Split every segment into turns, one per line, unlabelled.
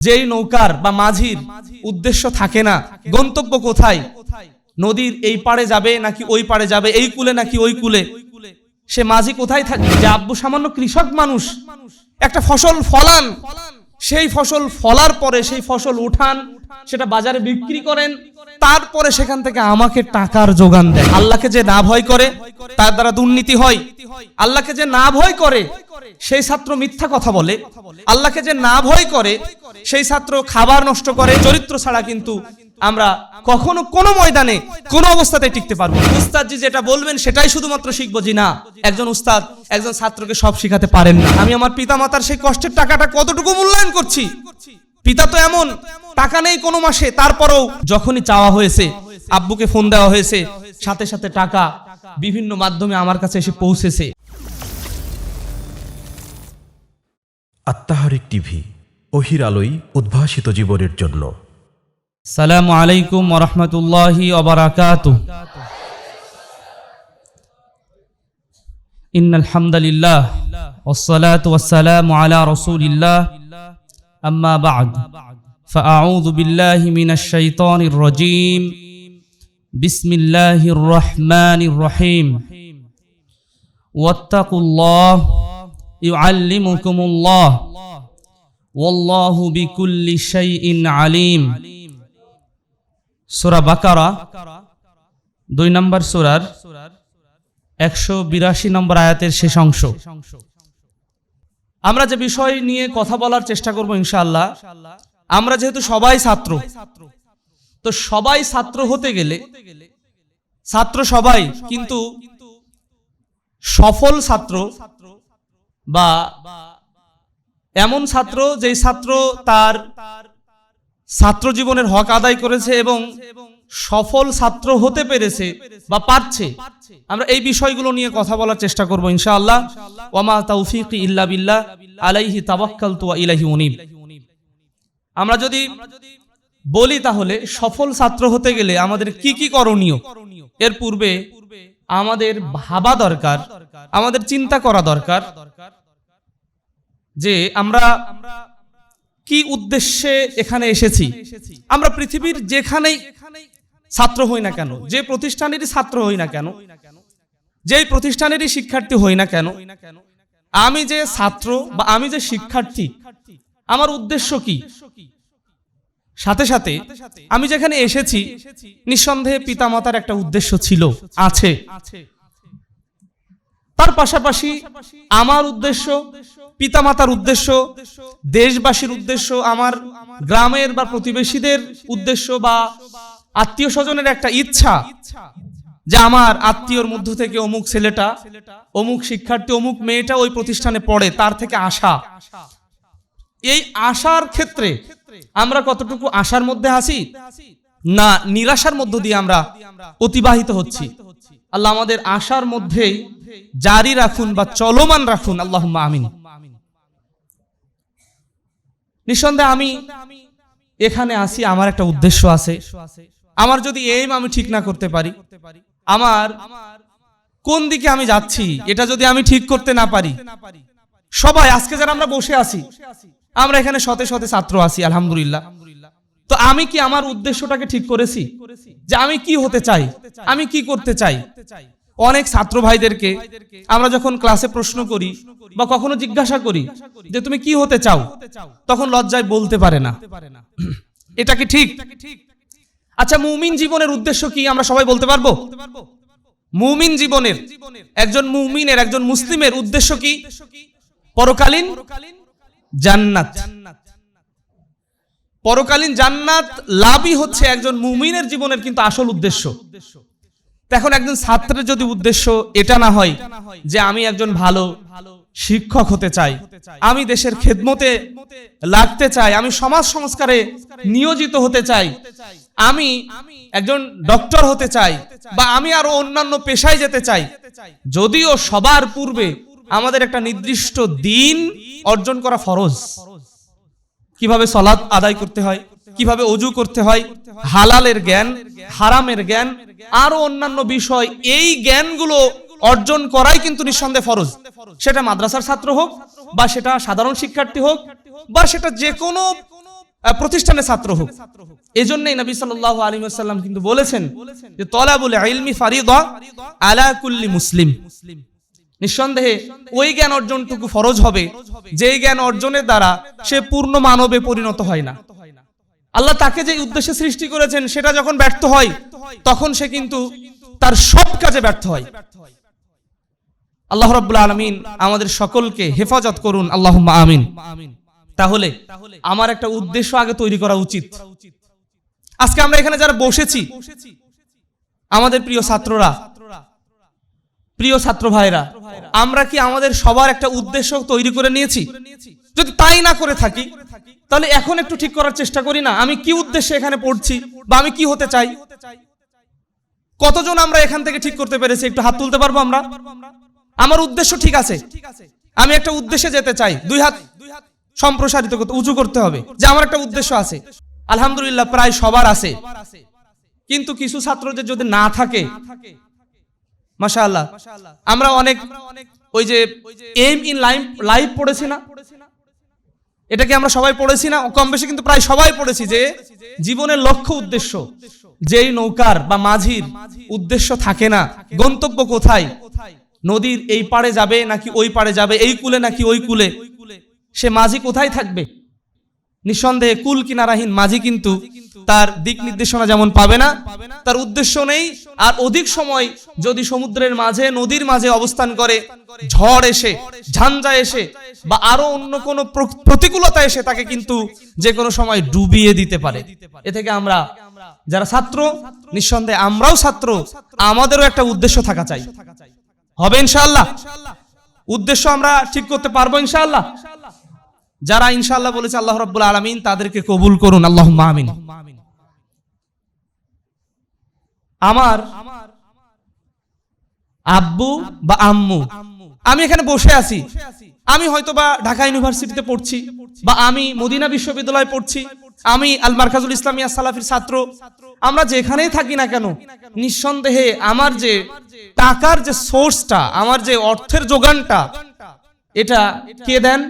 যেই নৌকার বা মাঝির উদ্দেশ্য থাকে না, গন্তব্য কোথায়? নদীর এই পারে যাবে নাকি ওই পাড়ে যাবে, এই কুলে নাকি ওই কুলে? সে মাঝি কোথায় থাকে? যে আব্বু সামান্য কৃষক মানুষ, একটা ফসল ফলান, সেই ফসল ফলার পরে সেই ফসল উঠান সেটা বাজারে বিক্রি করেন। তারপরে সেখান থেকে আমাকে টাকার যোগান দেয় আল্লাহকে যে না ভয় করে, তার দ্বারা দুর্নীতি হয়। আল্লাহকে যে না ভয় করে, সেই ছাত্র মিথ্যা কথা বলে। আল্লাহকে যে না ভয় করে, সেই ছাত্র খাবার নষ্ট করে। চরিত্র ছাড়া কিন্তু আমরা কখনো কোনো ময়দানে, কোনো অবস্থাতে টিকতে পারব না। উস্তাদজি যেটা বলবেন, সেটাই শুধুমাত্র শিখব জি না। একজন উস্তাদ, একজন ছাত্রকে সব শিখাতে পারেন না। আমি আমার পিতামাতার সেই কষ্টের টাকাটা কতটুকু মূল্যায়ন করছি? পিতা তো এমন টাকা নেই কোনো মাসে তারপরেও যখনই চাওয়া হয়েছে আব্বুকে ফোন দেওয়া হয়েছে সাথে সাথে টাকা বিভিন্ন মাধ্যমে আমার কাছে এসে পৌঁছেছে
আত্মাহারিক টিভি অহির আলোই উদ্ভাসিত জীবনের জন্য
সালাম আলাইকুম ওরহমতুল্লাহি ওবরাকাত إن الحمد لله والصلاة والسلام على رسول الله أما بعد فأعوذ بالله من الشيطان الرجيم بسم الله الرحمن الرحيم واتقوا الله يعلمكم الله والله بكل شيء عليم সুরা বাকারা দুই নম্বর সুরার একশো বিরাশি নম্বর আয়াতের শেষ অংশ আমরা যে বিষয় নিয়ে কথা বলার চেষ্টা করব ইনশাআল্লাহ, আমরা যেহেতু সবাই ছাত্র, তো সবাই ছাত্র হতে গেলে, ছাত্র সবাই কিন্তু সফল ছাত্র বা এমন ছাত্র যেই ছাত্র তার ছাত্র জীবনের হক আদায় করেছে এবং সফল ছাত্র হতে পেরেছে বা পারছে, আমরা এই বিষয়গুলো নিয়ে কথা বলার চেষ্টা করব ইনশাআল্লাহ। ওয়ামা তৌফিক ইল্লা বিল্লাহ, আলাইহি তাওয়াক্কালতু ওয়া ইলাইহি উনীব। আমরা যদি বলি তাহলে, সফল ছাত্র হতে গেলে আমাদের কি কি করণীয়? এর পূর্বে আমাদের ভাবা দরকার, আমাদের চিন্তা করা দরকার যে আমরা কি উদ্দেশ্যে এখানে এসেছি। আমরা পৃথিবীর যেখানেই ছাত্র হই না কেন? যে প্রতিষ্ঠানেরই ছাত্র হই না কেন? যেই প্রতিষ্ঠানেরই শিক্ষার্থী হই না কেন? আমি যে ছাত্র বা আমি যে শিক্ষার্থী, আমার উদ্দেশ্য কি? সাথে সাথে আমি যেখানে এসেছি, নিঃসন্দেহে পিতামাতার একটা উদ্দেশ্য ছিল, আছে। তার পাশাপাশি আমার উদ্দেশ্য, পিতামাতার উদ্দেশ্য, দেশবাসীর উদ্দেশ্য, আমার গ্রামের বা প্রতিবেশীদের উদ্দেশ্য বা আত্মীয় স্বজনের একটা ইচ্ছা যে আমার আত্মীয়র মধ্য থেকে অমুক ছেলেটা, অমুক শিক্ষার্থী, অমুক মেয়েটা ওই প্রতিষ্ঠানে পড়ে, তার থেকে আশা। এই আশার ক্ষেত্রে আমরা কতটুকু আশার মধ্যে আছি? না, নিরাশার মধ্য দিয়ে আমরা অতিবাহিত হচ্ছি। আল্লাহ আমাদের আশার মধ্যেই জারি রাখুন বা চলমান রাখুন। আল্লাহ আমিন। নিঃসন্দেহে আমি এখানে আসি আমার একটা উদ্দেশ্য আছে। আমার যদি এইম আমি ঠিক না করতে পারি, আমার কোন দিকে আমি যাচ্ছি, এটা যদি আমি ঠিক করতে না পারি? সবাই, আজকে যারা আমরা বসে আছি, আমরা এখানে শতে শতে ছাত্র আছি, আলহামদুলিল্লাহ। তো আমি কি আমার উদ্দেশ্যটাকে ঠিক করেছি? যে আমি কি হতে চাই? আমি কি করতে চাই? অনেক ছাত্র ভাইদেরকে আমরা যখন ক্লাসে প্রশ্ন করি বা কখনো জিজ্ঞাসা করি যে তুমি কি হতে চাও, তখন লজ্জায় বলতে পারে না। এটা কি ঠিক? আচ্ছা মুমিন জীবনের উদ্দেশ্য কি আমরা সবাই বলতে পারব? মুমিন জীবনের, একজন মুমিনের, একজন মুসলিমের উদ্দেশ্য কি? পরকালীন জান্নাত। পরকালীন জান্নাত লাভই হচ্ছে একজন মুমিনের জীবনের কিন্তু আসল উদ্দেশ্য। এখন একজন ছাত্রের যদি উদ্দেশ্য এটা না হয় যে আমি একজন ভালো শিক্ষক হতে চাই, আমি দেশের খেদমতে লাগতে চাই, আমি সমাজ সংস্কারে নিয়োজিত হতে চাই আমি একজন ডক্টর হতে চাই বা আমি আরও অন্যান্য পেশায় যেতে চাই, যদিও সবার পূর্বে আমাদের একটা নির্দিষ্ট দিন অর্জন করা ফরজ। কীভাবে সলাৎ আদায় করতে হয়, কীভাবে অজু করতে হয়, হালালের জ্ঞান, হারামের জ্ঞান, আরও অন্যান্য বিষয়, এই জ্ঞানগুলো অর্জন করাই কিন্তু নিঃসন্দেহে ফরজ। সেটা মাদ্রাসার ছাত্র হোক বা সেটা সাধারণ শিক্ষার্থী হোক বা সেটা যে কোনো প্রতিষ্ঠানের ছাত্র হোক। এজন্যই নবী সাল্লাল্লাহু আলাইহি ওয়াসাল্লাম কিন্তু বলেছেন যে তলাবুল ইলমি ফারিদা আলা কুল্লি মুসলিম। নিঃসন্দেহে ওই জ্ঞান অর্জনটুকু ফরজ হবে, যেই জ্ঞান অর্জনের দ্বারা সে পূর্ণ মানবে পরিণত হয় না। আল্লাহ তাকে যে উদ্দেশ্যে সৃষ্টি করেছেন, সেটা যখন ব্যর্থ হয়, তখন সে কিন্তু তার সব কাজে ব্যর্থ হয়। আল্লাহ রাব্বুল আলামিন আমাদের সকলকে হেফাজত করুন আল্লাহ আমিন। তাহলে, আমার একটা উদ্দেশ্য আগে তৈরি করা উচিত। আজকে আমরা এখানে যারা বসেছি, আমাদের প্রিয় ছাত্ররা, প্রিয় ছাত্র ভাইরা, আমরা কি আমাদের সবার একটা উদ্দেশ্য তৈরি করে নিয়েছি? যদি তাই না করে থাকি, তাহলে এখন একটু ঠিক করার চেষ্টা করি না। আমি কি উদ্দেশ্যে এখানে পড়ছি বা আমি কি হতে চাই? কতজন আমরা এখান থেকে ঠিক করতে পেরেছি? একটু হাত তুলতে পারব আমরা? আমার উদ্দেশ্য ঠিক আছে। আমি একটা উদ্দেশ্যে যেতে চাই। দুই হাত সম্প্রসারিত করতে উঁচু করতে হবে। যে আমার একটা উদ্দেশ্য আছে। আলহামদুলিল্লাহ, প্রায় সবার আছে। কিন্তু কিছু ছাত্রদের যদি না থাকে, মাশাআল্লাহ, আমরা অনেক ওই যে এম ইন লাইফ লাইফ পড়েছি না? এটাকে আমরা সবাই পড়েছি না? কম বেশি কিন্তু প্রায় সবাই পড়েছি যে জীবনের লক্ষ্য উদ্দেশ্য, যেই নৌকার বা মাঝির উদ্দেশ্য থাকে না, গন্তব্য কোথায়? নদীর এই পাড়ে যাবে নাকি ওই পাড়ে যাবে? এই কুলে নাকি ওই কুলে? সে মাঝি কোথায় থাকবে? নিঃসন্দেহে কুল কিনারাহীন মাঝি কিন্তু তার দিক নির্দেশনা যেমন পাবে না, তার উদ্দেশ্য নেই। আর অধিক সময় যদি সমুদ্রের মাঝে, নদীর মাঝে অবস্থান করে, ঝড় এসে, ঝাঞ্ঝা এসে, বা আরও অন্য কোনো প্রতিকূলতা এসে তাকে কিন্তু যে কোনো সময় ডুবিয়ে দিতে পারে। এ থেকে আমরা যারা ছাত্র, নিঃসন্দেহে আমরাও ছাত্র, আমাদেরও একটা উদ্দেশ্য থাকা চাই। হবে ইনশাআল্লাহ? উদ্দেশ্য আমরা ঠিক করতে পারব ইনশাআল্লাহ? যারা ইনশাল্লাহ বলেছে আল্লাহ রাব্বুল আলামিন তাদেরকে কবুল করুন আল্লাহ আমিন। আমার আব্বু বা আম্মু, আমি এখানে বসে আছি। আমি হয়তো বা ঢাকা ইউনিভার্সিটিতে পড়ছি বা আমি মদিনা বিশ্ববিদ্যালয়ে পড়ছি, আমি আল মার্কাজুল ইসলামিয়া সালাফির ছাত্র। আমরা যেখানেই থাকি না কেন, নিঃসন্দেহে আমার যে টাকার যে সোর্সটা আমার যে অর্থের যোগানটা এটা কে দেন?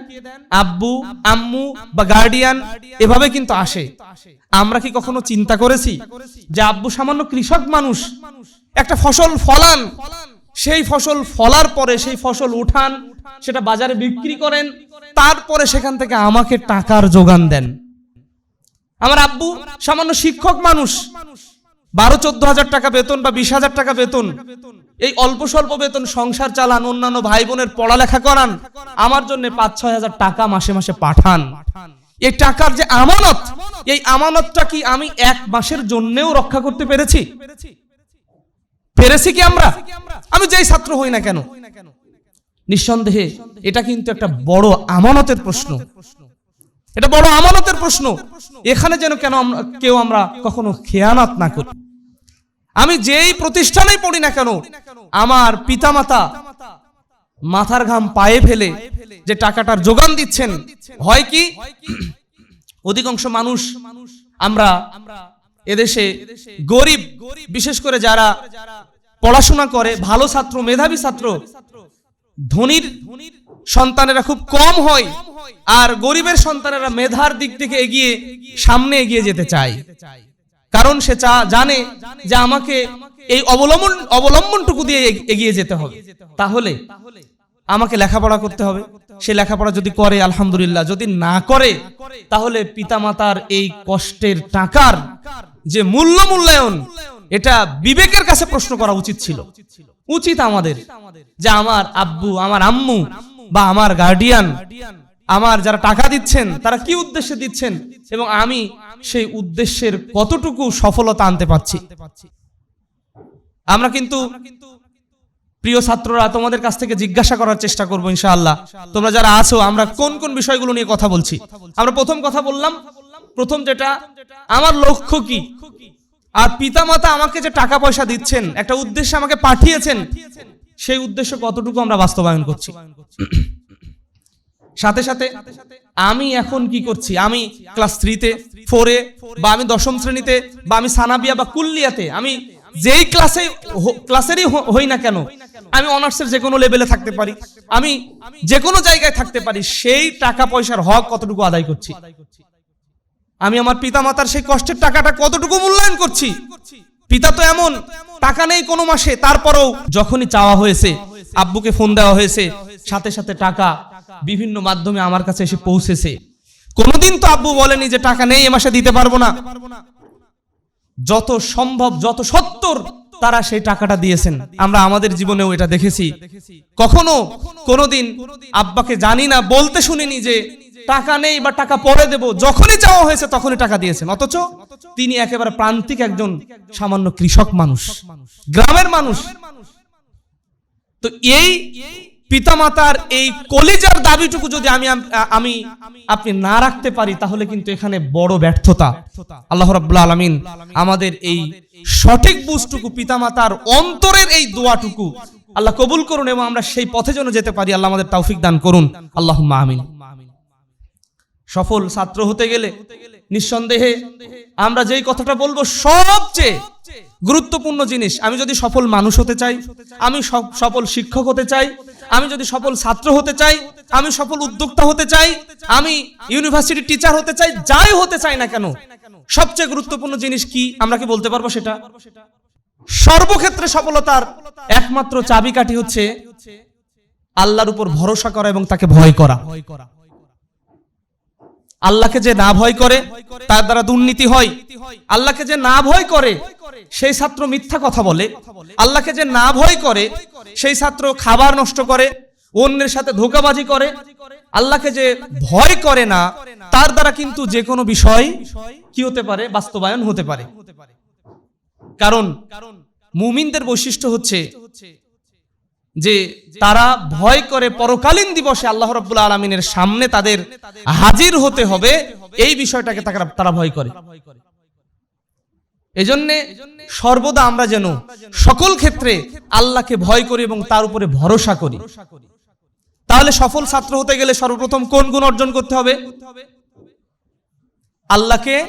আব্বু, আম্মু বা গার্ডিয়ান এভাবে কিন্তু আসে। আমরা কি কখনো চিন্তা করেছি যে আব্বু সামান্য কৃষক মানুষ, একটা ফসল ফলান, সেই ফসল ফলার পরে সেই ফসল উঠান, সেটা বাজারে বিক্রি করেন, তারপরে সেখান থেকে আমাকে টাকার যোগান দেন। আমার আব্বু সামান্য শিক্ষক মানুষ বারো, চোদ্দ হাজার টাকা বেতন বা বিশ হাজার টাকা বেতন, এই অল্প স্বল্প বেতন সংসার চালান, অন্যান্য ভাই বোনের পড়ালেখা করান, আমার জন্য পাঁচ, ছয় হাজার টাকা মাসে মাসে পাঠান। এই টাকার যে আমানত, এই আমানতটা কি আমি এক মাসের জন্যেও রক্ষা করতে পেরেছি? পেরেছি কি আমরা? আমি যেই ছাত্র হই না কেন? নিঃসন্দেহে এটা কিন্তু একটা বড় আমানতের প্রশ্ন। এটা বড় আমানতের প্রশ্ন। এখানে যেন কেন কেউ আমরা কখনো খেয়ানাত না করি। আমি যেই প্রতিষ্ঠানে পড়ি না কেন, আমার পিতামাতা মাথার ঘাম পায়ে ফেলে যে টাকাটার যোগান দিচ্ছেন, হয় কি? অধিকাংশ মানুষ আমরা এদেশে গরিব, বিশেষ করে যারা পড়াশোনা করে, ভালো ছাত্র, মেধাবী ছাত্র, ধনীর সন্তানেরা খুব কম হয় আর গরিবের সন্তানেরা মেধার দিক থেকে এগিয়ে সামনে এগিয়ে যেতে চায়। কারণ সে চা জানে যে আমাকে এই অবলম্বন, অবলম্বনটুকু দিয়ে এগিয়ে যেতে হবে। তাহলে আমাকে লেখাপড়া করতে হবে। সে লেখাপড়া যদি করে, আলহামদুলিল্লাহ। যদি না করে, তাহলে পিতামাতার এই কষ্টের টাকার যে মূল্য মূল্যায়ন, এটা বিবেকের কাছে প্রশ্ন করা উচিত ছিল। উচিত আমাদের যে আমার আব্বু, আমার আম্মু বা আমার গার্ডিয়ান আমার যারা টাকা দিচ্ছেন, তারা কি উদ্দেশ্যে দিচ্ছেন? এবং আমি সেই উদ্দেশ্যের কতটুকু সফলতা আনতে পারছি? আমরা কিন্তু প্রিয় ছাত্ররা তোমাদের কাছ থেকে জিজ্ঞাসা করার চেষ্টা করব ইনশাআল্লাহ। তোমরা যারা আছো, আমরা কোন কোন বিষয়গুলো নিয়ে কথা বলছি? আমরা প্রথম কথা বললাম, প্রথম যেটা, আমার লক্ষ্য কি? আর পিতামাতা আমাকে যে টাকা পয়সা দিচ্ছেন, একটা উদ্দেশ্যে আমাকে পাঠিয়েছেন সেই উদ্দেশ্য কতটুকু আমরা বাস্তবায়ন করছি? সাথে সাথে আমি এখন কি করছি? আমি ক্লাস থ্রিতে, ফোরে, বা আমি দশম শ্রেণীতে, বা আমি সানাবিয়া বা কুল্লিয়াতে, আমি যেই ক্লাসে ক্লাসেরই হই না কেন, আমি অনার্সের যে কোনো লেভেলে থাকতে পারি, আমি যে কোনো জায়গায় থাকতে পারি, সেই টাকা পয়সার হক কতটুকু আদায় করছি? আমি আমার পিতামাতার সেই কষ্টের টাকাটা কতটুকু মূল্যায়ন করছি? পিতা তো এমন, টাকা নেই কোনো মাসে, তারপরেও যখনই চাওয়া হয়েছে, আব্বুকে ফোন দেওয়া হয়েছে, সাথে সাথে টাকা বিভিন্ন মাধ্যমে আমার কাছে এসে পৌঁছেছে। কোনোদিন তো আব্বু বলেনি যে টাকা নেই, এ মাসে দিতে পারব না। যত সম্ভব, যত সত্তর, তারা সেই টাকাটা দিয়েছেন। আমরা আমাদের জীবনেও এটা দেখেছি। কখনো কোনোদিন আব্বাকে জানি না, বলতে শুনিনি যে টাকা নেই বা টাকা পরে দেব, যখনই চাওয়া হয়েছে তখনই টাকা দিয়েছেন। অথচ তিনি একেবারে প্রান্তিক একজন সামান্য কৃষক মানুষ, গ্রামের মানুষ। তো এই পিতামাতার এই কলিজার দাবিটুকু যদি আমি আমি আপনি না রাখতে পারি, তাহলে কিন্তু এখানে বড় ব্যর্থতা। আল্লাহ রাব্বুল আলামিন আমাদের এই সঠিক বুঝটুকু, পিতামাতার অন্তরের এই দোয়াটুকু আল্লাহ কবুল করুন এবং আমরা সেই পথে যেন যেতে পারি। আল্লাহ আমাদের তৌফিক দান করুন। আল্লাহ আমিন। সফল ছাত্র হতে গেলে নিঃসন্দেহে আমরা যেই কথাটা বলব সবচেয়ে গুরুত্বপূর্ণ জিনিস, আমি যদি সফল মানুষ হতে চাই, আমি সফল শিক্ষক হতে চাই, আমি যদি সফল ছাত্র হতে চাই, আমি সফল উদ্যোক্তা হতে চাই, আমি ইউনিভার্সিটি টিচার হতে চাই, যাই হতে চাই না কেন, সবচেয়ে গুরুত্বপূর্ণ জিনিস কি আমরা কি বলতে পারব সেটা? সর্বক্ষেত্রে সফলতার একমাত্র চাবিকাঠি হচ্ছে আল্লাহর উপর ভরসা করা এবং তাকে ভয় করা ভয় করা। আল্লাহকে যে না ভয় করে, তার দ্বারা দুর্নীতি হয়। আল্লাহকে যে না ভয় করে, সেই ছাত্র মিথ্যা কথা বলে। আল্লাহকে যে না ভয় করে, সেই ছাত্র খাবার নষ্ট করে, অন্যের সাথে ধোকাবাজি করে। আল্লাহকে যে ভয় করে না, তার দ্বারা কিন্তু যে কোনো বিষয় কি হতে পারে? বাস্তবায়ন হতে পারে। কারণ মুমিনদের বৈশিষ্ট্য হচ্ছে যে তারা ভয় করে পরকালীন দিবসে আল্লাহ রাব্বুল আলমিনের সামনে তাদের হাজির হতে হবে, এই বিষয়টাকে তারা- তারা ভয় করে। এজন্যে সর্বদা আমরা যেন সকল ক্ষেত্রে আল্লাহকে ভয় করি এবং তার উপরে ভরসা করি। তাহলে সফল ছাত্র হতে গেলে সর্বপ্রথম কোন গুণ অর্জন করতে হবে? আল্লাহকে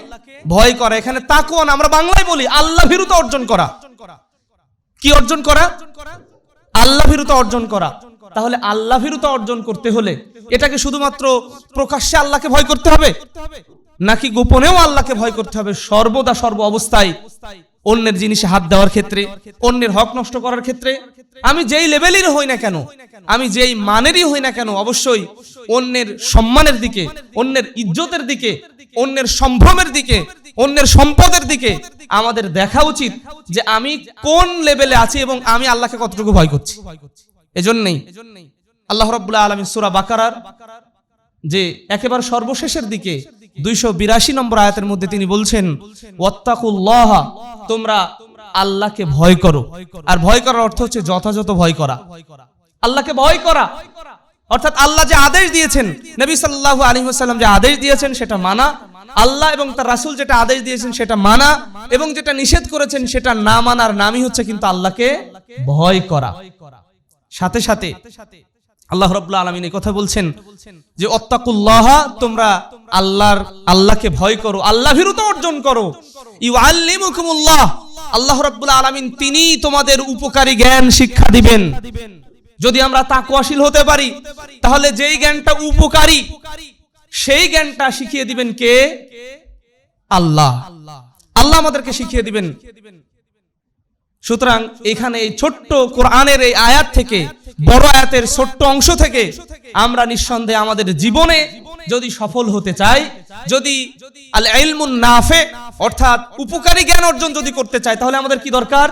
ভয় করা। এখানে তাকুয়ান আমরা বাংলায় বলি আল্লাহ ভীরুতা অর্জন করা। কি অর্জন করা? আল্লাহ ভীরুতা অর্জন করা। তাহলে আল্লাহ ভীরুতা অর্জন করতে হলে এটাকে শুধুমাত্র প্রকাশ্যে আল্লাহকে ভয় করতে হবে? নাকি গোপনেও আল্লাহকে ভয় করতে হবে সর্বদা সর্ব অবস্থায় অন্যের জিনিসে হাত দেওয়ার ক্ষেত্রে, অন্যের হক নষ্ট করার ক্ষেত্রে? আমি যেই লেভেলের হই না কেন, আমি যেই মানেরই হই না কেন, অবশ্যই অন্যের সম্মানের দিকে, অন্যের ইজ্জতের দিকে, অন্যের সম্ভ্রমের দিকে অন্যের সম্পদের দিকে আমাদের দেখা উচিত যে আমি কোন লেভেলে আছি এবং আমি আল্লাহকে কতটুকু ভয় করছি। এজন্যই আল্লাহ রাব্বুল আলামিন সূরা বাকারার যে একেবারে সর্বশেষের দিকে দুইশো বিরাশি নম্বর আয়াতের মধ্যে তিনি বলছেন তোমরা আল্লাহকে ভয় করো। আর ভয় করার অর্থ হচ্ছে যথাযথ ভয় করা। আল্লাহকে ভয় করা। অর্থাৎ আল্লাহ যে আদেশ দিয়েছেন, নবী সাল্লাল্লাহু আলী ওয়াসাল্লাম যে আদেশ দিয়েছেন সেটা মানা। আল্লাহ এবং তার রাসূল যেটা আদেশ দিয়েছেন সেটা মানা এবং যেটা নিষেধ করেছেন সেটা না মানার নামই হচ্ছে কিন্তু আল্লাহকে ভয় করা। সাথে সাথে আল্লাহ রাব্বুল আলামিন এই কথা বলছেন যে অত্তাকুল্লাহ, তোমরা আল্লাহর, আল্লাহকে ভয় করো, আল্লাহ ভীরুতা অর্জন করো। ইউআল্লিমুকুমুল্লাহ, আল্লাহ রাব্বুল আলামিন তিনি তোমাদের উপকারী জ্ঞান শিক্ষা দিবেন। যদি আমরা তাকওয়াশীল হতে পারি, তাহলে যেই জ্ঞানটা উপকারী সেই জ্ঞানটা শিখিয়ে দিবেন কে? আল্লাহ। আল্লাহ আমাদেরকে শিখিয়ে দিবেন। সুতরাং এখানে এই ছোট্ট কোরআনের এই আয়াত থেকে, বড় আয়াতের ছোট্ট অংশ থেকে আমরা নিঃসন্দেহে আমাদের জীবনে যদি সফল হতে চাই, যদি নাফে, অর্থাৎ উপকারী জ্ঞান অর্জন যদি করতে চাই, তাহলে আমাদের কি দরকার?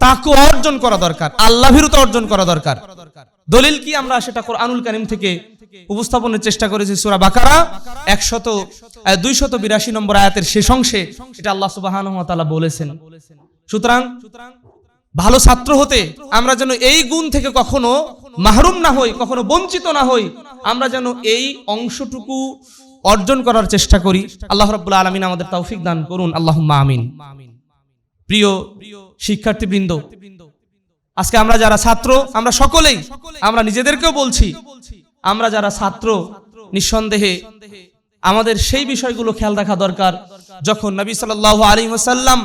তাকে অর্জন করা দরকার। আল্লাহ অর্জন করা দরকার। দলিল কি আমরা সেটা কোরআনুল কারিম থেকে উপস্থাপনের চেষ্টা করেছি সূরা বাকারা, একশত দুইশত বিরাশি নম্বর আয়াতের শেষ অংশে এটা আল্লাহ সুবহানাহু বলেছেন। সুতরাং ভালো ছাত্র হতে আমরা যেন এই গুণ থেকে কখনো মাহরুম না হই, কখনো বঞ্চিত না হই, আমরা যেন এই অংশটুকু অর্জন করার চেষ্টা করি। আল্লাহ রাব্বুল আলামিন আমাদের তৌফিক দান করুন। আল্লাহুম্মা আমিন। প্রিয় শিক্ষার্থীবৃন্দ আজকে আমরা যারা ছাত্র, আমরা সকলেই, আমরা নিজেদেরকেও বলছি, আমরা যারা ছাত্র, নিঃসন্দেহে আমাদের সেই বিষয়গুলো খেয়াল রাখা দরকার। যখন নবী সাল্লাল্লাহু আলাইহি ওয়াসাল্লাম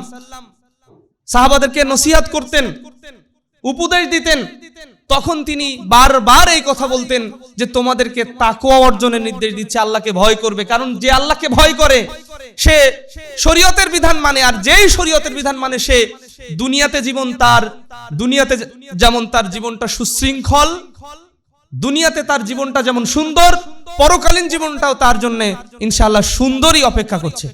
সাহাবাদেরকে নসিহাত করতেন, উপদেশ দিতেন, তখন তিনি বারবার এই কথা বলতেন যে তোমাদেরকে তাকওয়া অর্জনের নির্দেশ দিচ্ছে, আল্লাহকে ভয় করবে। কারণ যে আল্লাহকে ভয় করে, সে শরীয়তের বিধান মানে আর যেই শরীয়তের বিধান মানে সে দুনিয়াতে জীবন তার, দুনিয়াতে যেমন তার জীবনটা সুশৃঙ্খল, দুনিয়াতে তার জীবনটা যেমন সুন্দর, পরকালীন জীবনটাও তার জন্য ইনশাআল্লাহ সুন্দরই অপেক্ষা করছে।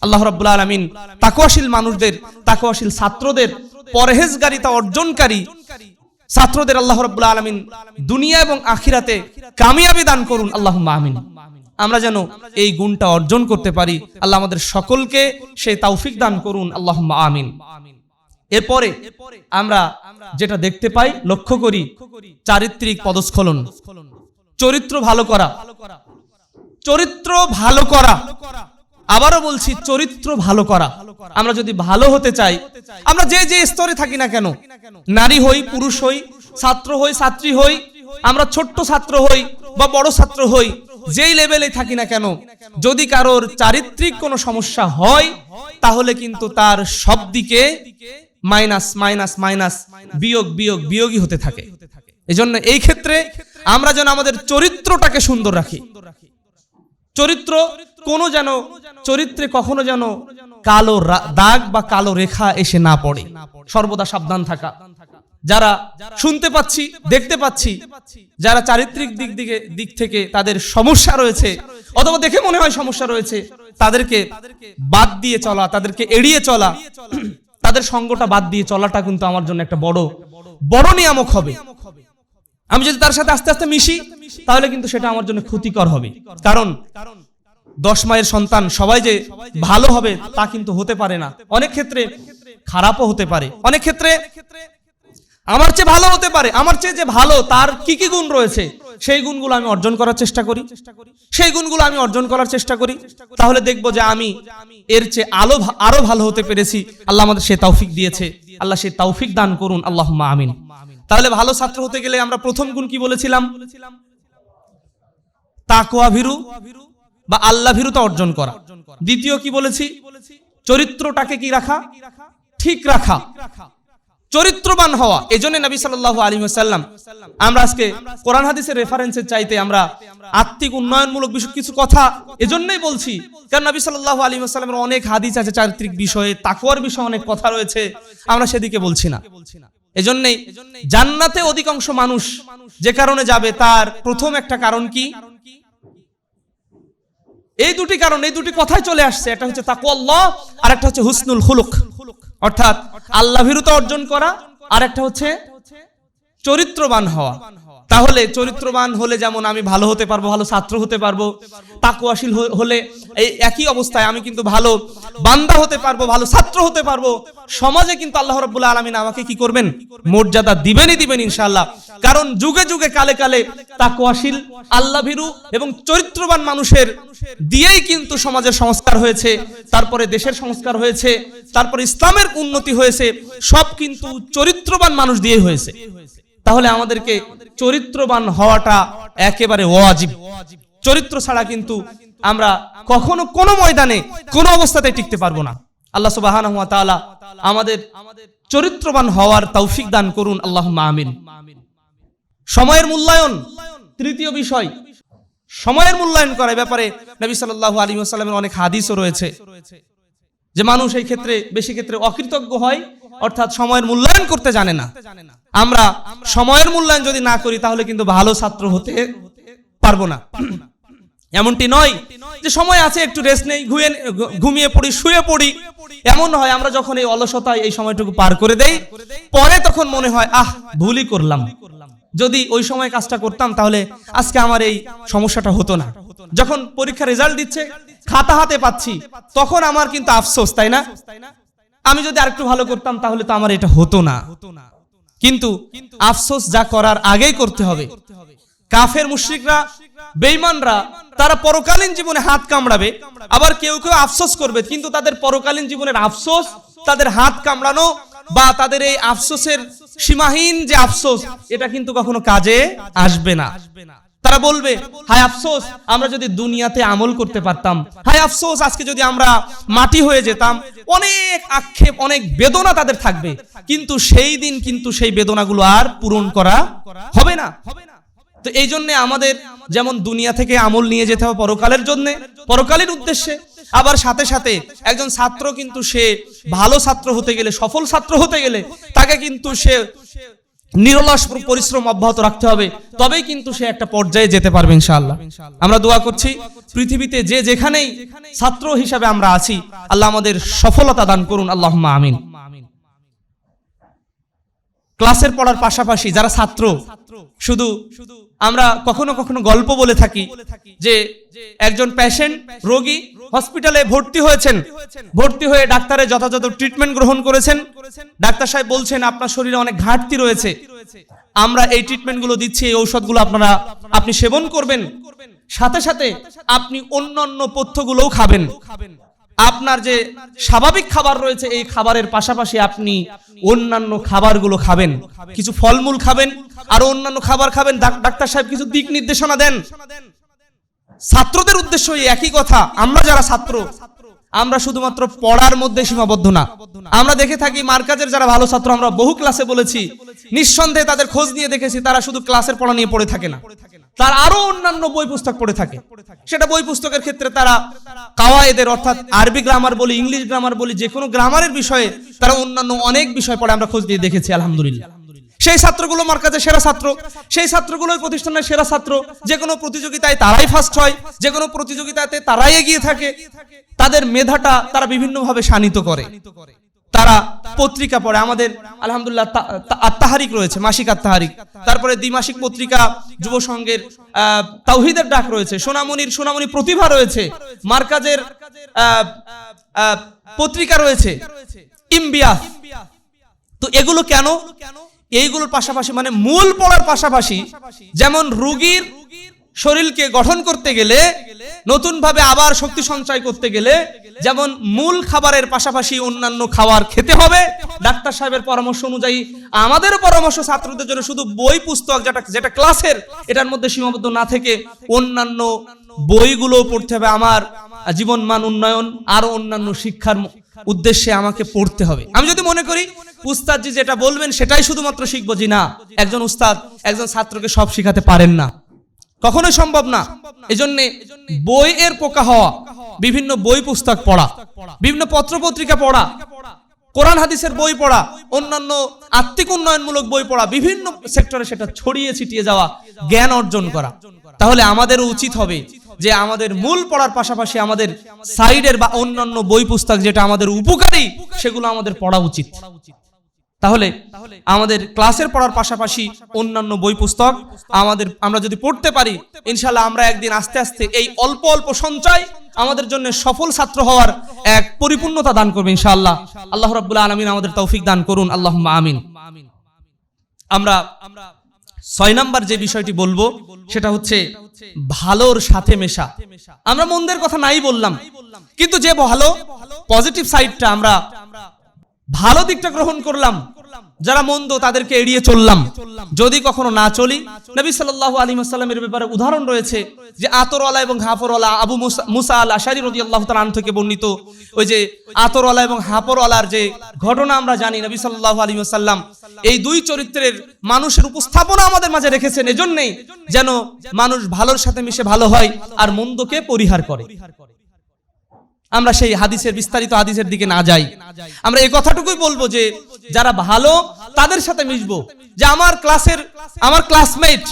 আল্লাহ রাব্বুল আলামিন তাকওয়াশীল মানুষদের, তাকওয়াশীল ছাত্রদের, পরহেজগারিতা অর্জনকারী ছাত্রদের আল্লাহ রাব্বুল আলামিন দুনিয়া এবং আখিরাতে কামিয়াবি দান করুন। আল্লাহুম্মা আমিন। আমরা যেন এই গুণটা অর্জন করতে পারি। আল্লাহ আমাদের সকলকে সেই তৌফিক দান করুন। আল্লাহুম্মা আমিন। এরপরে আমরা যেটা দেখতে পাই, লক্ষ্য করি চারিত্রিক পদস্খলন। চরিত্র ভালো করা। চরিত্র ভালো করা। আবারও বলছি, চরিত্র ভালো করা। আমরা যদি ভালো হতে চাই, আমরা যে যে স্তরে থাকি না কেন, নারী হই, পুরুষ হই, ছাত্র হই, ছাত্রী হই, আমরা ছোট্ট ছাত্র হই বা বড় ছাত্র হই, যেই লেভেলে থাকি না কেন, যদি কারোর চারিত্রিক কোনো সমস্যা হয়, তাহলে কিন্তু তার সব দিকে মাইনাস মাইনাস মাইনাস বিয়োগ বিয়োগ বিয়োগই হতে থাকে। এজন্য এই ক্ষেত্রে আমরা যেন আমাদের চরিত্রটাকে সুন্দর রাখি। চরিত্র কোনো যেন চরিত্রে কখনো যেন কালো দাগ বা কালো রেখা এসে না পড়ে। সর্বদা সাবধান থাকা। যারা শুনতে পাচ্ছি দেখতে পাচ্ছি যারা চারিত্রিক দিক দিকে দিক থেকে তাদের সমস্যা রয়েছে অথবা দেখে মনে হয় সমস্যা রয়েছে তাদেরকে বাদ দিয়ে চলা তাদেরকে এড়িয়ে চলা। তাদের সঙ্গটা বাদ দিয়ে চলাটা কিন্তু আমার জন্য একটা বড় বড় নিয়ামক হবে। আমি যদি তার সাথে আস্তে আস্তে মিশি, তাহলে কিন্তু সেটা আমার জন্য ক্ষতিকর হবে। কারণ দশ মায়ের সন্তান, সবাই যে ভালো হবে তা কিন্তু হতে পারে না। অনেক ক্ষেত্রে খারাপও হতে পারে। অনেক ক্ষেত্রে আমার চেয়ে ভালো হতে পারে, আমার চেয়ে যে ভালো, তার কি কি গুণ রয়েছে? সেই গুণগুলো আমি অর্জন করার চেষ্টা করি। সেই গুণগুলো আমি অর্জন করার চেষ্টা করি। তাহলে দেখব যে আমি এর চেয়ে আলো আরও ভালো হতে পেরেছি। আল্লাহ আমাদের সে তৌফিক দিয়েছে। আল্লাহ সে তৌফিক দান করুন। আল্লাহ আমিন। তাহলে ভালো ছাত্র হতে গেলে আমরা প্রথম গুণ কি বলেছিলাম? তাকোয়া ভীরু বা আল্লাহ ভীরুতা অর্জন করা। দ্বিতীয় কি বলেছি? চরিত্রটাকে কি রাখা? ঠিক রাখা। চরিত্রবান হওয়া, এজন্য নবী সাল্লাল্লাহু আলাইহি ওয়াসাল্লাম আমরা আজকে কোরআন হাদিসের রেফারেন্সের চাইতে আমরা আত্মিক, উন্নয়নমূলক বিষয় কিছু কথা এজন্যই বলছি। কারণ নবী সাল্লাল্লাহু আলাইহি ওয়াসাল্লামের অনেক হাদিস আছে, চারিত্রিক বিষয়ে, তাকওয়ার বিষয়ে অনেক কথা রয়েছে, আমরা সেদিকে বলছি না। এজন্যই জান্নাতে অধিকাংশ মানুষ যে কারণে যাবে তার প্রথম একটা কারণ কি? এই দুটি কারণ, এই দুটি কথাই চলে আসছে, একটা হচ্ছে তাকওয়াল্লাহ আর একটা হচ্ছে হুসনুল খুলুক। অর্থাৎ আল্লাভীরতা অর্জন করা আর একটা হচ্ছে চরিত্রবান হওয়া। তাহলে চরিত্রবান হলে যেমন আমি ভালো হতে পারব, ভালো ছাত্র হতে পারব, তাকুয়াশীল হলে এই একই অবস্থায় আমি কিন্তু ভালো বান্দা হতে পারব, ভালো ছাত্র হতে পারব। সমাজে কিন্তু আল্লাহ রাব্বুল আলামিন আমাকে কি করবেন? মর্যাদা দিবেনই দিবেন ইনশাআল্লাহ। কারণ যুগে যুগে কালে কালে তাকুয়াশীল আল্লাহ ভীরু এবং চরিত্রবান মানুষের দিয়েই কিন্তু সমাজের সংস্কার হয়েছে, তারপরে দেশের সংস্কার হয়েছে, তারপরে ইসলামের উন্নতি হয়েছে, সব কিন্তু চরিত্রবান মানুষ দিয়েই হয়েছে। তাহলে আমাদেরকে চরিত্রবান হওয়াটা একেবারে ওয়াজিব। চরিত্র ছাড়া কিন্তু আমরা কখনো কোনো ময়দানে, কোনো অবস্থাতে টিকতে পারব না। আল্লাহ ওয়া আমাদের চরিত্রবান হওয়ার তৌফিক দান করুন। আল্লাহুম্মা আমিন। সময়ের মূল্যায়ন, তৃতীয় বিষয়। সময়ের মূল্যায়ন করার ব্যাপারে নবী সাল্লাল্লাহু আলাইহি ওয়াসাল্লামের অনেক হাদিসও রয়েছে। যে মানুষ এই ক্ষেত্রে, বেশি ক্ষেত্রে অকৃতজ্ঞ হয় অর্থাৎ সময়ের মূল্যায়ন করতে জানে না। আমরা সময়ের মূল্যায়ন যদি না করি, তাহলে কিন্তু ভালো ছাত্র হতে পারব না। এমনটি নয় যে সময় আছে, একটু রেস্ট নেই ঘুয়ে ঘুমিয়ে পড়ি, শুয়ে পড়ি। এমন হয়, আমরা যখন এই অলসতায় এই সময়টুকু পার করে দেই, পরে তখন মনে হয়, আহ, ভুলই করলাম। যদি ওই সময় কাজটা করতাম, তাহলে আজকে আমার এই সমস্যাটা হতো না। যখন পরীক্ষা রেজাল্ট দিচ্ছে, খাতা হাতে পাচ্ছি, তখন আমার কিন্তু আফসোস, তাই না? আমি যদি আরেকটু ভালো করতাম, তাহলে তো আমার এটা হতো না। কিন্তু আফসোস যা করার আগেই করতে হবে। কাফের মুশরিকরা, বেঈমানরা, তারা পরকালীন জীবনে হাত কামড়াবে, আবার কেউ কেউ আফসোস করবে, কিন্তু তাদের পরকালীন জীবনের আফসোস তাদের হাত কামড়ানো বা তাদের এই আফসোসের সীমাহীন যে আফসোস, এটা কিন্তু কখনো কাজে আসবে না। তারা বলবে, হায় আফসোস, আমরা যদি দুনিয়াতে আমল করতে পারতাম। হায় আফসোস, আজকে যদি আমরা মাটি হয়ে যেতাম। অনেক আক্ষেপ, অনেক বেদনা তাদের থাকবে। কিন্তু সেই দিন কিন্তু সেই বেদনাগুলো আর পূরণ করা হবে না। তো এই জন্য আমাদের যেমন দুনিয়া থেকে আমল নিয়ে যেতে হবে পরকালের জন্য, পরকালের উদ্দেশ্যে। আবার সাথে সাথে একজন ছাত্র কিন্তু সে ভালো ছাত্র হতে গেলে, সফল ছাত্র হতে গেলে, তাকে কিন্তু সে নিরলস পরিশ্রম অব্যাহত রাখতে হবে। তবেই কিন্তু সে একটা পর্যায়ে যেতে পারবে ইনশাআল্লাহ। আমরা দোয়া করছি, পৃথিবীতে যে যেখানেই ছাত্র হিসাবে আমরা আছি, আল্লাহ আমাদের সফলতা দান করুন। আল্লাহ আমিন। ক্লাসের পড়ার পাশাপাশি যারা ছাত্র, শুধু আমরা কখনো কখনো গল্প বলে থাকি যে একজন পেশেন্ট রোগী হসপিটালে ভর্তি হয়েছেন। ভর্তি হয়ে ডাক্তারের যথাযথ ট্রিটমেন্ট গ্রহণ করেছেন। ডাক্তার সাহেব বলছেন, আপনার শরীরে অনেক ঘাটতি রয়েছে। আমরা এই ট্রিটমেন্টগুলো দিচ্ছি, এই ঔষধগুলো আপনারা, আপনি সেবন করবেন। সাথে সাথে আপনি অন্যান্য পথ্যগুলোও খাবেন। আপনার যে স্বাভাবিক খাবার রয়েছে, এই খাবারের পাশাপাশি আপনি অন্যান্য খাবারগুলো খাবেন। কিছু ফলমূল খাবেন, আর অন্যান্য খাবার খাবেন। ডাক্তার সাহেব কিছু দিক নির্দেশনা দেন। ছাত্রদের উদ্দেশ্য একই কথা। আমরা যারা ছাত্র, আমরা শুধুমাত্র পড়ার মধ্যে সীমাবদ্ধ না। আমরা দেখে থাকি মার্কাজের যারা ভালো ছাত্র, আমরা বহু ক্লাসে বলেছি, নিঃসন্দেহে তাদের খোঁজ নিয়ে দেখেছি, তারা শুধু ক্লাসের পড়া নিয়ে পড়ে থাকে না। তার আরও অন্যান্য বই পুস্তক পড়ে থাকে। সেটা বই পুস্তকের ক্ষেত্রে তারা কাওয়ায়েদের, অর্থাৎ আরবি গ্রামার বলি ইংলিশ গ্রামার বলি, যে কোনো গ্রামারের বিষয়ে তারা অন্যান্য অনেক বিষয় পড়ে, আমরা খোঁজ দিয়ে দেখেছি, আলহামদুলিল্লাহ। সেই ছাত্রগুলো আমার কাছে সেরা ছাত্র, সেই ছাত্রগুলো ওই প্রতিষ্ঠানের সেরা ছাত্র, যে কোনো প্রতিযোগিতায় তারাই ফার্স্ট হয়, যে কোনো প্রতিযোগিতাতে তারাই এগিয়ে থাকে, তাদের মেধাটা তারা বিভিন্নভাবে শানিত করে। তারা পত্রিকা পড়ে। আমাদের, আলহামদুলিল্লাহ আত্মাহারিক রয়েছে, মাসিক আত্মাহারিক। তারপরে দ্বিমাসিক পত্রিকা, যুব সংঘের তাওহিদের ডাক রয়েছে। সোনামণির, সোনামণি প্রতিভা রয়েছে। মার্কাজের পত্রিকা রয়েছে। ইমবিয়াস। তো এগুলো কেন? এইগুলোর পাশাপাশি মানে মূল পড়ার পাশাপাশি, যেমন রুগীর শরীরকে গঠন করতে গেলে নতুন ভাবে আবার শক্তি সঞ্চয় করতে গেলে, যেমন মূল খাবারের পাশাপাশি অন্যান্য খাবার খেতে হবে। ডাক্তার সাহেবের পরামর্শ অনুযায়ী আমাদেরও পরামর্শ ছাত্রদের জন্য শুধু বই, পুস্তক যেটা যেটা ক্লাসের, এটার মধ্যে সীমাবদ্ধ না থেকে অন্যান্য বইগুলো পড়তে হবে। আমার জীবন মান উন্নয়ন আরও অন্যান্য শিক্ষার উদ্দেশ্যে আমাকে পড়তে হবে। আমি যদি মনে করি, উস্তাদজি যেটা বলবেন সেটাই শুধুমাত্র শিখব, জি না। একজন উস্তাদ, একজন ছাত্রকে সব শিখাতে পারেন না। কখনোই সম্ভব না। এজন্যে বইয়ের পোকা হওয়া, বিভিন্ন বই পুস্তক পড়া, বিভিন্ন পত্র পত্রিকা পড়া, কোরআন হাদিসের বই পড়া, অন্যান্য আত্মিক উন্নয়নমূলক বই পড়া, বিভিন্ন সেক্টরে সেটা ছড়িয়ে ছিটিয়ে যাওয়া, জ্ঞান অর্জন করা। তাহলে আমাদেরও উচিত হবে যে আমাদের মূল পড়ার পাশাপাশি আমাদের সাইডের বা অন্যান্য বই পুস্তক যেটা আমাদের উপকারী, সেগুলো আমাদের পড়া উচিত। তাহলে আমাদের ক্লাসের পড়ার পাশাপাশি অন্যান্য বই পুস্তক আমাদের, আমরা যদি পড়তে পারি ইনশাল্লাহ আমরা একদিন আস্তে আস্তে এই অল্প অল্প সঞ্চয় আমাদের জন্য সফল ছাত্র হওয়ার এক পরিপূর্ণতা দান করবে ইনশাআল্লাহ। আল্লাহ রাব্বুল আলামিন আমাদের তৌফিক দান করুন। আল্লাহ আমিন। আমরা ছয় নাম্বার যে বিষয়টি বলব, সেটা হচ্ছে ভালোর সাথে মেশা। আমরা মন্দের কথা নাই বললাম, কিন্তু যে ভালো পজিটিভ সাইডটা আমরা ভালো দিকটা গ্রহণ করলাম, যারা মন্দ তাদেরকে এড়িয়ে চললাম। যদি কখনো না চলি, নবী সাল্লাল্লাহু আলাইহি ওয়াসাল্লামের ব্যাপারে উদাহরণ রয়েছে যে আতরওয়ালা এবং হাফরওয়ালা, আবু মুসা- আল আশারি রাদিয়াল্লাহু তাআলা আনহু থেকে বর্ণিত ওই যে আতরওয়ালা এবং হাফরওয়ালার যে ঘটনা আমরা জানি নবী সাল্লাল্লাহু আলাইহি ওয়াসাল্লাম, এই দুই চরিত্রের মানুষের উপস্থাপনা আমাদের মাঝে রেখেছেন। এজন্যই যেন মানুষ ভালোর সাথে মিশে ভালো হয় আর মন্দকে পরিহার করে। আমরা সেই হাদিসের বিস্তারিত হাদিসের দিকে না যাই। আমরা এই কথাটুকুই বলব যে, যারা ভালো, তাদের সাথে মিশবো। যে আমার ক্লাসের, আমার ক্লাসমেট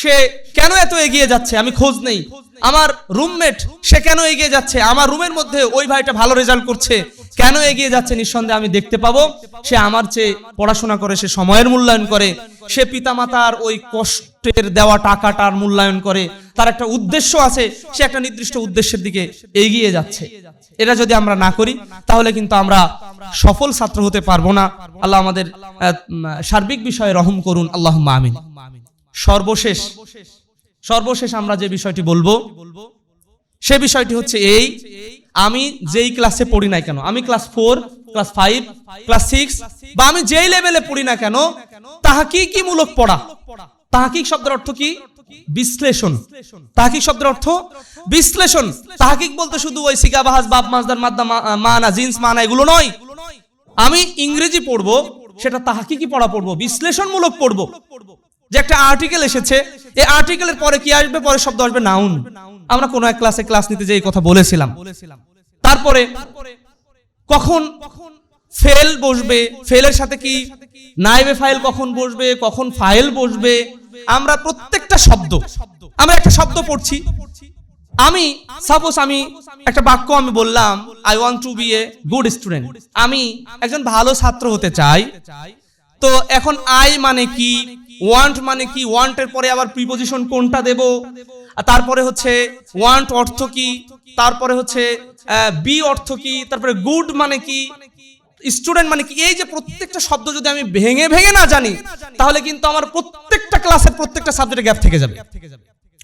সে কেন এত এগিয়ে যাচ্ছে? আমি খোঁজ নেই। আমার রুমমেট সে কেন এগিয়ে যাচ্ছে? আমার রুমের মধ্যে ওই ভাইটা ভালো রেজাল্ট করছে? কেন এগিয়ে যাচ্ছে নিঃসন্দেহে আমি দেখতে পাবো? সে আমার চেয়ে পড়াশোনা করে, সে সময়ের মূল্যায়ন করে, সে পিতামাতার ওই কষ্টের দেওয়া টাকাটার মূল্যায়ন করে। তার একটা উদ্দেশ্য আছে, সে একটা নির্দিষ্ট উদ্দেশ্যের দিকে এগিয়ে যাচ্ছে। এটা যদি আমরা না করি, তাহলে কিন্তু আমরা সফল ছাত্র হতে পারব না। আল্লাহ আমাদের সার্বিক বিষয়ে রহম করুন। আল্লাহ আমিন। সর্বশেষ সর্বশেষ আমরা যে বিষয়টি বলব, সে বিষয়টি হচ্ছে এই আমি যেই ক্লাসে পড়ি না কেন? আমি class four class five class six বা আমি যেই লেভেলে পড়ি না কেন তাহাকি মূলক পড়া? তাহাকিক শব্দের অর্থ কি? বিশ্লেষণ। তাহাকিক শব্দের অর্থ? বিশ্লেষণ। তাহাকিক বলতে শুধু ওই সিগা বাহাজ বাপ মাজদার মাদ্দা মানা, জিন্স, মানা, এগুলো নয়। আমি ইংরেজি পড়ব, সেটা তাহাকিকি পড়া পড়ব? বিশ্লেষণমূলক পড়ব। যে একটা আর্টিকেল এসেছে, এই আর্টিকেলের পরে কি আসবে? পরে শব্দ আসবে নাউন আমরা কোনো এক ক্লাসে ক্লাস নিতে যে এই কথা বলেছিলাম। তারপরে কখন ফেল বসবে? ফেলের সাথে কি নাইবে ফাইল কখন বসবে? কখন ফাইল বসবে? আমরা প্রত্যেকটা শব্দ, আমরা একটা শব্দ পড়ছি। আমি সাপোজ আমি একটা বাক্য আমি বললাম I want to be a good student আমি একজন ভালো ছাত্র হতে চাই। তো এখন আই মানে কি? ওয়ান্ট মানে কি? ওয়ান্টের পরে আবার প্রিপোজিশন কোনটা দেব? তারপরে হচ্ছে ওয়ান্ট অর্থ কি? তারপরে হচ্ছে বি অর্থ কি? তারপরে গুড মানে কি? স্টুডেন্ট মানে কি? এই যে প্রত্যেকটা শব্দ যদি আমি ভেঙে ভেঙে না জানি, তাহলে কিন্তু আমার প্রত্যেকটা ক্লাসের প্রত্যেকটা সাবজেক্টে গ্যাপ থেকে যাবে।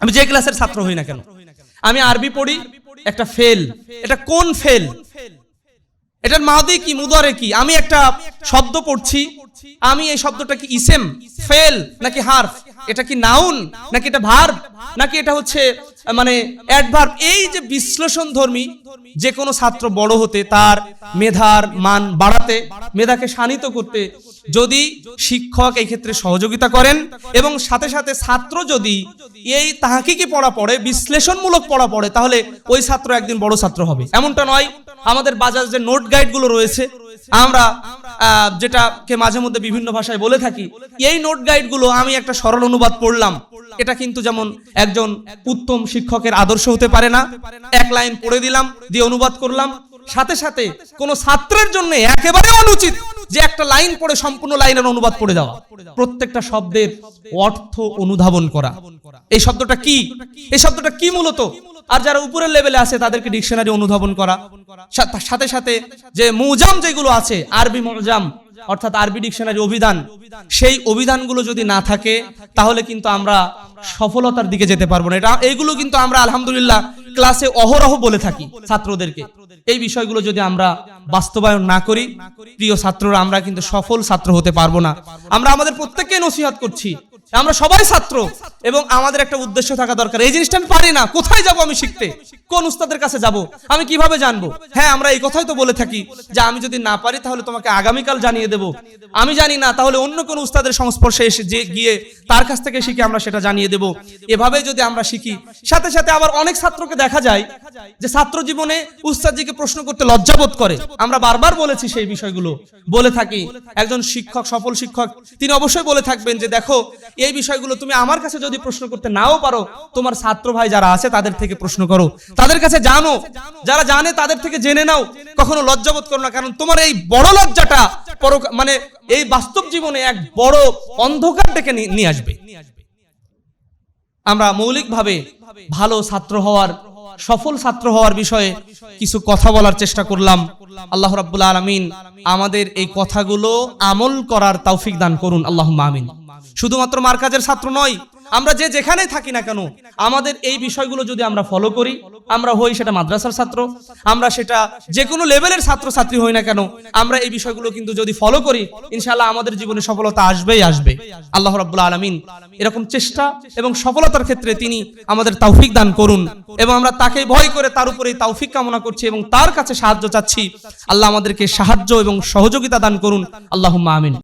আমি যে ক্লাসের ছাত্র হই না কেন? আমি আরবি পড়ি, একটা ফেল এটা কোন ফেল এটার মাদি কি মুদারে কি? আমি একটা শব্দ পড়ছি আমি এই শব্দটা কি ইসেম, ফেল, নাকি হার্ফ? এটা কি নাউন, নাকি এটা ভার্ব? নাকি এটা হচ্ছে মানে অ্যাডভার্ব? এই যে বিশ্লেষণ ধর্মী যে কোনো ছাত্র বড় হতে, তার মেধার মান বাড়াতে, মেধাকে শানিত করতে, যদি শিক্ষক এই ক্ষেত্রে সহযোগিতা করেন, এবং সাথে সাথে ছাত্র যদি এই তাহাকিকি পড়া পড়ে, বিশ্লেষণমূলক পড়া পড়ে, তাহলে ওই ছাত্র একদিন বড় ছাত্র হবে। এমনটা নয়, আমাদের বাজার যে নোট গাইডগুলো রয়েছে। আমরা যেটাকে মাঝে মধ্যে বিভিন্ন ভাষায় বলে থাকি, এই নোট গাইডগুলো আমি একটা সরল অনুবাদ পড়লাম। এটা কিন্তু যেমন একজন উত্তম শিক্ষকের আদর্শ হতে পারে না, এক লাইন পড়ে দিলাম, দিয়ে অনুবাদ করলাম। সাথে সাথে কোন ছাত্রের জন্য একেবারে অনুচিত যে একটা লাইন পড়ে সম্পূর্ণ লাইনের অনুবাদ পড়ে দেওয়া। প্রত্যেকটা শব্দের অর্থ অনুধাবন করা। এই শব্দটা কি? এই শব্দটা কি মূলত? আর যারা উপরের লেভেলে আছে, তাদেরকে ডিকশনারি অনুধাবন করা। সাথে সাথে যে মুজাম যেগুলো আছে, আরবি মুজাম, অর্থাৎ আরবি ডিকশনারি অভিধান, সেই অভিধানগুলো যদি না থাকে, তাহলে কিন্তু আমরা সফলতার দিকে যেতে পারব না। এটা এইগুলো কিন্তু আমরা আলহামদুলিল্লাহ ক্লাসে অহরহ বলে থাকি ছাত্রদেরকে। এই বিষয়গুলো যদি আমরা বাস্তবায়ন না করি, প্রিয় ছাত্ররা, আমরা কিন্তু সফল ছাত্র হতে পারব না। আমরা আমাদের প্রত্যেককে নসিহত করছি আমরা সবাই ছাত্র এবং আমাদের একটা উদ্দেশ্য থাকা দরকার। এই জিনিসটা আমি পারি না। কোথায় যাব আমি শিখতে? কোন উস্তাদের কাছে যাব? আমি কীভাবে জানব? হ্যাঁ আমরা এই কথাই তো বলে থাকি যে আমি যদি না পারি তাহলে তোমাকে আগামীকাল জানিয়ে দেব। আমি জানি না, তাহলে অন্য কোন উস্তাদের সংস্পর্শে এসে যে গিয়ে তার কাছ থেকে শিখে আমরা সেটা জানিয়ে দেব। এভাবে যদি আমরা শিখি, সাথে সাথে আবার অনেক ছাত্রকে দেখা যায় যে ছাত্র জীবনে উস্তাদজিকে প্রশ্ন করতে লজ্জাবোধ করে। আমরা বারবার বলেছি সেই বিষয়গুলো। বলে থাকি, একজন শিক্ষক, সফল শিক্ষক, তিনি অবশ্যই বলে থাকবেন যে, দেখো এই বিষয়গুলো তুমি আমার কাছে যদি প্রশ্ন করতে নাও পারো, তোমার ছাত্র ভাই যারা আছে তাদের থেকে প্রশ্ন করো। তাদের কাছে জানো, যারা জানে তাদের থেকে জেনে নাও। কখনো লজ্জাবোধ করো না, কারণ তোমার এই বড় লজ্জাটা মানে এই বাস্তব জীবনে এক বড় অন্ধকার ডেকে নিয়ে- নিয়ে আসবে। আমরা মৌলিকভাবে ভালো ছাত্র হওয়ার, সফল ছাত্র হওয়ার বিষয়ে কিছু কথা বলার চেষ্টা করলাম। আল্লাহ রাব্বুল আলামিন আমাদের এই কথাগুলো আমল করার তৌফিক দান করুন। আল্লাহ আমিন। শুধুমাত্র মার্কাজের ছাত্র নয়, আমরা যে যেখানেই থাকি না কেন, আমাদের এই বিষয়গুলো যদি আমরা ফলো করি, আমরা হই সেটা মাদ্রাসার ছাত্র, আমরা সেটা যে কোনো লেভেলের ছাত্র ছাত্রী হই না কেন, আমরা এই বিষয়গুলো কিন্তু যদি ফলো করি, ইনশাআল্লাহ আমাদের জীবনে সফলতা আসবেই আসবে। আল্লাহ রাব্বুল আলামিন এরকম চেষ্টা এবং সফলতার ক্ষেত্রে তিনি আমাদের তৌফিক দান করুন এবং আমরা তাকে ভয় করে তার উপরে তৌফিক কামনা করছি এবং তার কাছে সাহায্য চাচ্ছি। আল্লাহ আমাদেরকে সাহায্য এবং সহযোগিতা দান করুন। আল্লাহ আমিন।